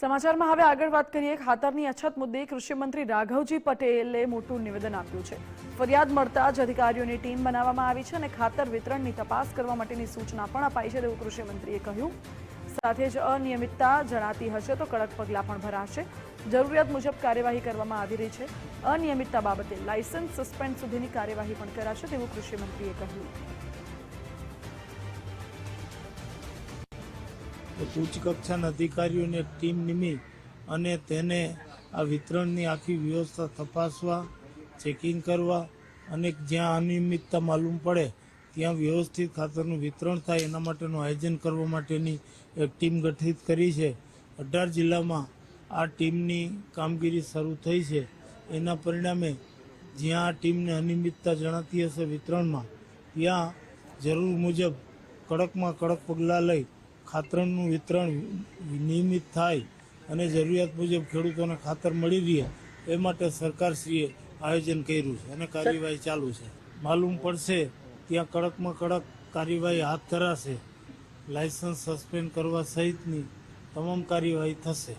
સમાચારમાં હવે આગળ વાત કરીએ. ખાતરની અછત મુદ્દે કૃષિમંત્રી રાઘવજી પટેલે મોટું નિવેદન આપ્યું છે. ફરિયાદ મળતા જ અધિકારીઓની ટીમ બનાવવામાં આવી છે અને ખાતર વિતરણની તપાસ કરવા માટેની સૂચના પણ અપાઈ છે તેવું કૃષિમંત્રીએ કહ્યું. સાથે જ અનિયમિતતા જણાતી હશે તો કડક પગલાં પણ ભરાશે. જરૂરિયાત મુજબ કાર્યવાહી કરવામાં આવી રહી છે. અનિયમિતતા બાબતે લાયસન્સ સસ્પેન્ડ સુધીની કાર્યવાહી પણ કરાશે તેવું કૃષિમંત્રીએ કહ્યું. ઉચ્ચ કક્ષાના અધિકારીઓની એક ટીમ નિમી અને તેને આ વિતરણની આખી વ્યવસ્થા તપાસવા, ચેકિંગ કરવા અને જ્યાં અનિયમિતતા માલુમ પડે ત્યાં વ્યવસ્થિત ખાતરનું વિતરણ થાય એના માટેનું આયોજન કરવા માટેની એક ટીમ ગઠિત કરી છે. અઢાર જિલ્લામાં આ ટીમની કામગીરી શરૂ થઈ છે. એના પરિણામે જ્યાં આ ટીમને અનિયમિતતા જણાતી હશે વિતરણમાં, ત્યાં જરૂર મુજબ કડકમાં કડક પગલાં લઈ ખાતરનું વિતરણ નિયમિત થાય અને જરૂરિયાત મુજબ ખેડૂતોને ખાતર મળી રહે, એ માટે સરકારશ્રીએ આયોજન કર્યું છે અને કાર્યવાહી ચાલુ છે. માલુમ પડશે ત્યાં કડકમાં કડક કાર્યવાહી હાથ ધરાશે. લાયસન્સ સસ્પેન્ડ કરવા સહિતની તમામ કાર્યવાહી થશે.